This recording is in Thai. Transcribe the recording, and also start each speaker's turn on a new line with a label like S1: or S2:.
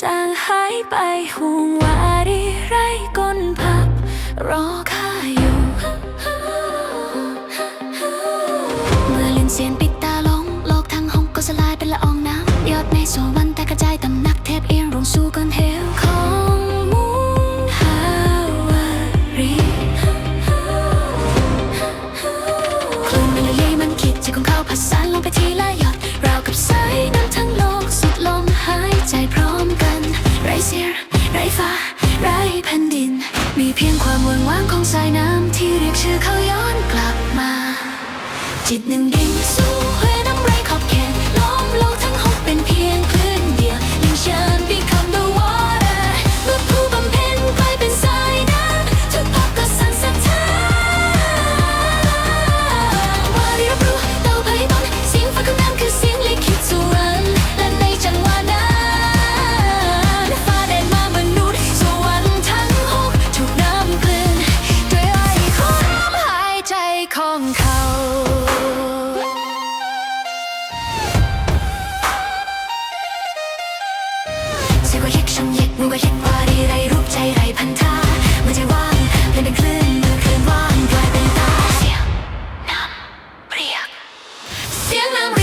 S1: จางหายไปห่วงวาดีไรก้นพับ รอข้าอยู่ เมื่อลินเสียนปิดตาลง โลกทั้งห้องก็สลายเป็นละอองน้ำยอดในสวรรค์แต่กระจายตำหนักเทพเอียงลงสู่ก้นเหวของมุงฮาวารีคลื่นมันละเยมันคิดใจของเขาพัดสา จิตหนึ่งดิ่งสู่เวน้ำไรขอบเขตล้อมโลกทั้งหกเป็นเพียงพื้นเดียวยิ่งฉัน become the water เมื่อผู้บำเพ็ญกลายเป็นสายน้ำทุกพักก็สั่นสะท้านวารีรับรู้เต่าไพ่ตอนเสียงฟ้าของน้ำคือเสียงลิขิตสุวรรณและในจังหวะนั้นฟ้าแดนมามนุษย์สวรรค์ทั้งหกถูกน้ำกลืนด้วยไอความหายใจของเขา всем нам